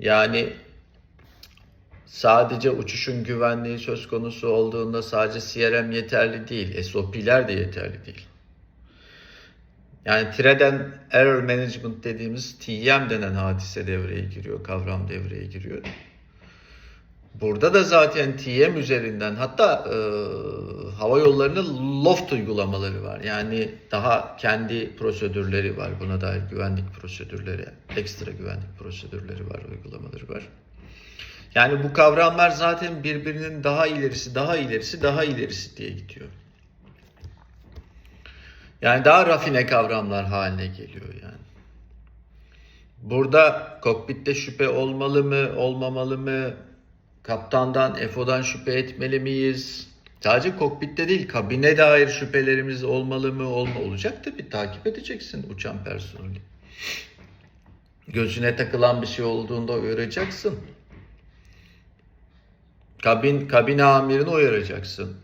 Yani sadece uçuşun güvenliği söz konusu olduğunda sadece CRM yeterli değil. SOP'ler de yeterli değil. Yani Treden Error Management dediğimiz TM denen hadise devreye giriyor, kavram devreye giriyor. Burada da zaten TM üzerinden hatta hava yollarının loft uygulamaları var. Yani daha kendi prosedürleri var. Buna dair güvenlik prosedürleri, ekstra güvenlik prosedürleri var, uygulamaları var. Yani bu kavramlar zaten birbirinin daha ilerisi, daha ilerisi, daha ilerisi diye gidiyor. Yani daha rafine kavramlar haline geliyor yani. Burada kokpitte şüphe olmalı mı, olmamalı mı? Kaptandan, FO'dan şüphe etmeli miyiz? Sadece kokpitte değil, kabine dair şüphelerimiz olmalı mı? Olma olacak tabii. Takip edeceksin uçan personeli. Gözüne takılan bir şey olduğunda uyaracaksın. Kabin kabin amirini uyaracaksın.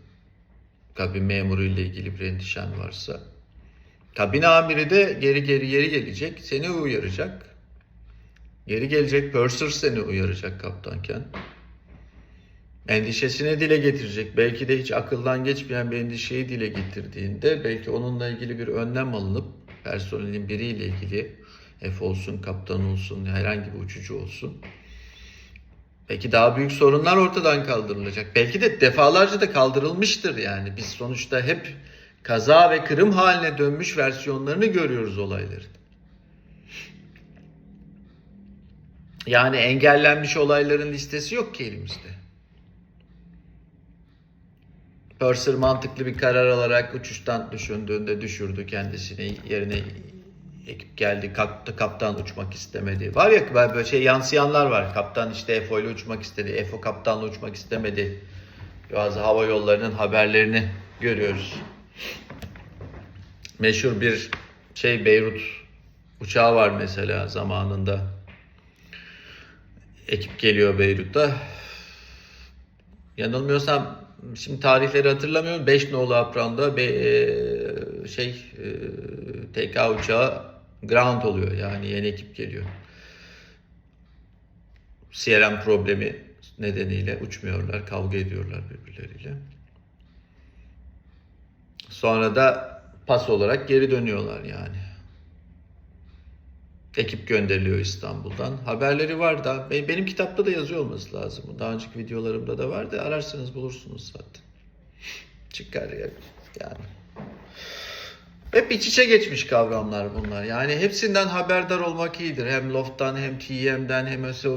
Kabin memuru ile ilgili bir endişen varsa. Kabin amiri de geri geri geri gelecek, seni uyaracak. Geri gelecek, purser seni uyaracak kaptanken. Endişesini dile getirecek. Belki de hiç akıldan geçmeyen bir endişeyi dile getirdiğinde belki onunla ilgili bir önlem alınıp personelin biriyle ilgili F olsun, kaptan olsun, herhangi bir uçucu olsun. Belki daha büyük sorunlar ortadan kaldırılacak. Belki de defalarca da kaldırılmıştır yani. Biz sonuçta hep kaza ve kırım haline dönmüş versiyonlarını görüyoruz olayların. Yani engellenmiş olayların listesi yok ki elimizde. Purser mantıklı bir karar alarak uçuştan düşündüğünde düşürdü kendisini yerine ekip geldi kalktı kaptan uçmak istemedi. Var ya böyle şey yansıyanlar var. Kaptan işte FO ile uçmak istedi. FO kaptanla uçmak istemedi. Bazı hava yollarının haberlerini görüyoruz. Meşhur bir şey Beyrut uçağı var mesela zamanında. Ekip geliyor Beyrut'ta. Yanılmıyorsam şimdi tarihleri hatırlamıyorum. 5 nolu apranda be, e, şey e, TK uçağı ground oluyor. Yani yeni ekip geliyor. CRM problemi nedeniyle uçmuyorlar. Kavga ediyorlar birbirleriyle. Sonra da pas olarak geri dönüyorlar yani. Ekip gönderiliyor İstanbul'dan. Haberleri var da be- benim kitapta da yazıyor olması lazım. Daha önceki videolarımda da vardı. Ararsanız bulursunuz zaten. Çıkar ya- yani. Hep iç içe geçmiş kavramlar bunlar. Yani hepsinden haberdar olmak iyidir. Hem Loft'tan hem TM'den hem SO